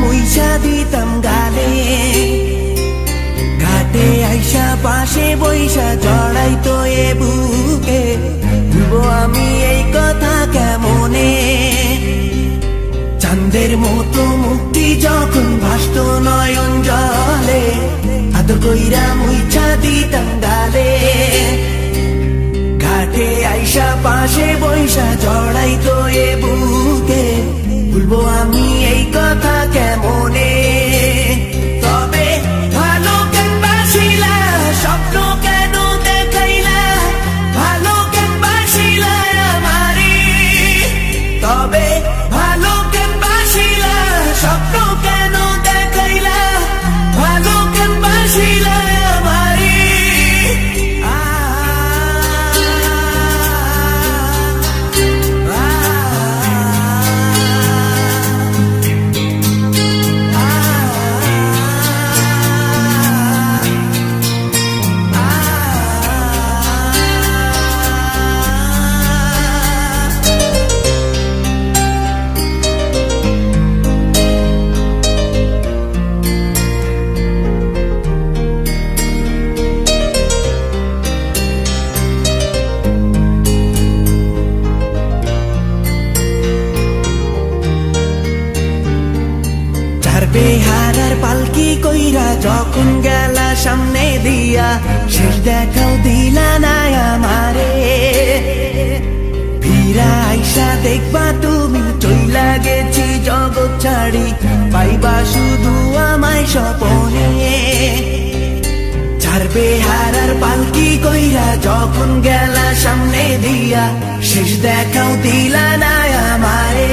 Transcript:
মইসা দিতাম গালে। ঘাটে আইসা পাশে তো এ বুকে। আমি এই কথা কেমনে? চাঁদের মতো মুক্তি যখন ভাসত নয়ন জলে, আদর কইরা মুইছা দিতাম গালে। ঘাটে আইসা পাশে বৈশা জড়াই Sabe বেহারার পালকি কইরা যখন গেলা সামনে দিয়া, শেষ দেখাও দিলা না আমারে। ফিরা আইসা দেখবা তুমি, চইলা গেছি জগৎ ছাড়ি, পাইবা শুধু আমায় স্বপনে। চার বেহারার পালকি কইরা যখন গেলা সামনে দিয়া, শেষ দেখাও দিলা না আমারে।